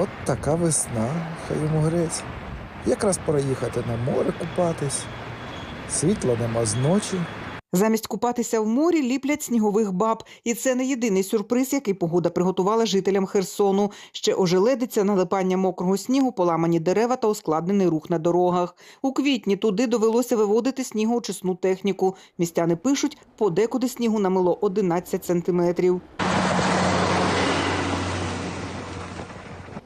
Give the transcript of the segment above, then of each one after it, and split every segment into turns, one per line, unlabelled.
От така весна, хай йому грець. Якраз пора їхати на море купатись. Світла нема зночі.
Замість купатися в морі ліплять снігових баб, і це не єдиний сюрприз, який погода приготувала жителям Херсону. Ще ожеледиться налипання мокрого снігу, поламані дерева та ускладнений рух на дорогах. У квітні туди довелося виводити снігоочисну техніку. Містяни пишуть, подекуди снігу намило 11 сантиметрів.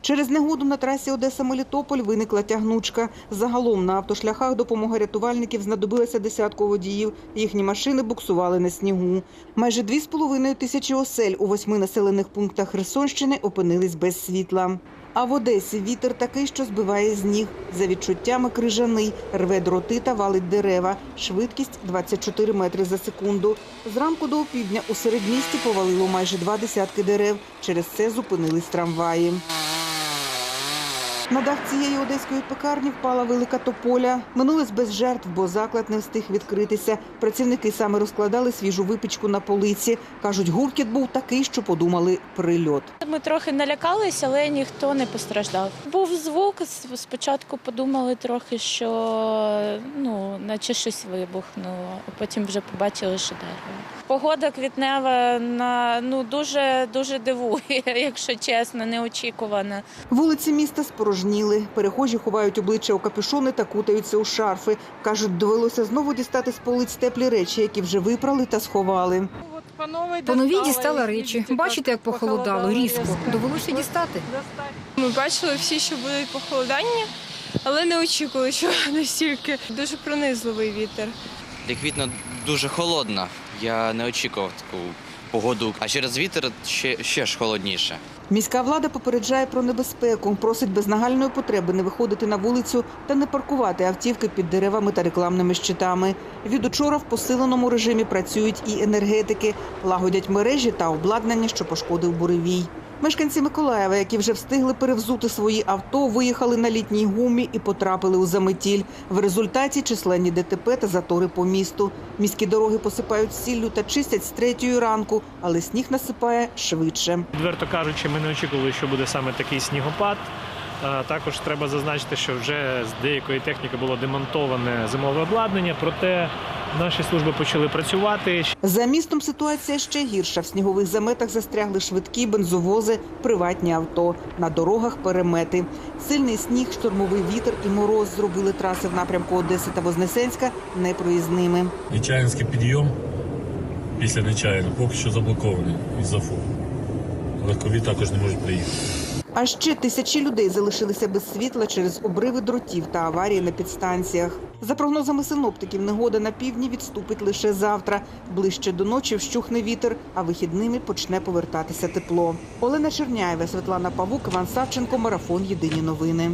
Через негоду на трасі Одеса-Мелітополь виникла тягнучка. Загалом на автошляхах допомога рятувальників знадобилася десятку водіїв. Їхні машини буксували на снігу. Майже дві з половиною тисячі осель у восьми населених пунктах Херсонщини опинились без світла. А в Одесі вітер такий, що збиває з ніг. За відчуттями крижаний, рве дроти та валить дерева. Швидкість 24 метри за секунду. Зранку до опівдня у середмісті повалило майже два десятки дерев. Через це зупинились трамваї. На дах цієї одеської пекарні впала велика тополя. Минулись без жертв, бо заклад не встиг відкритися. Працівники саме розкладали свіжу випічку на полиці. Кажуть, гуркіт був такий, що подумали прильот.
Ми трохи налякались, але ніхто не постраждав. Був звук. Спочатку подумали трохи, що ну, наче щось вибухнуло, а потім вже побачили, що дерево. Погода квітнева на ну дуже дуже дивує, якщо чесно, неочікувана.
Вулиці міста спорожніли. Перехожі ховають обличчя у капюшони та кутаються у шарфи. Кажуть, довелося знову дістати з полиць теплі речі, які вже випрали та сховали.
По новій дістала речі. Бачите, як похолодало, різко. Довелося дістати.
Ми бачили всі, що будуть похолодання, але не очікували, що настільки дуже пронизливий вітер.
Для квітня дуже холодно. Я не очікував таку погоду. А через вітер ще, ще ж холодніше.
Міська влада попереджає про небезпеку, просить без нагальної потреби не виходити на вулицю та не паркувати автівки під деревами та рекламними щитами. Від учора в посиленому режимі працюють і енергетики, лагодять мережі та обладнання, що пошкодив буревій. Мешканці Миколаєва, які вже встигли перевзути свої авто, виїхали на літній гумі і потрапили у заметіль. В результаті численні ДТП та затори по місту. Міські дороги посипають сіллю та чистять з третьої ранку, але сніг насипає швидше.
Відверто кажучи, ми не очікували, що буде саме такий снігопад. Також треба зазначити, що вже з деякої техніки було демонтоване зимове обладнання, проте наші служби почали працювати.
За містом ситуація ще гірша. В снігових заметах застрягли швидкі бензовози, приватні авто. На дорогах перемети. Сильний сніг, штормовий вітер і мороз зробили траси в напрямку Одеси та Вознесенська непроїзними.
Нечаянський підйом після Нечаяння поки що заблокований із-за фу. Легкові також не можуть приїхати.
А ще тисячі людей залишилися без світла через обриви дротів та аварії на підстанціях. За прогнозами синоптиків, негода на півдні відступить лише завтра. Ближче до ночі вщухне вітер, а вихідними почне повертатися тепло. Олена Черняєва, Світлана Павук, Іван Савченко, Марафон. Єдині новини.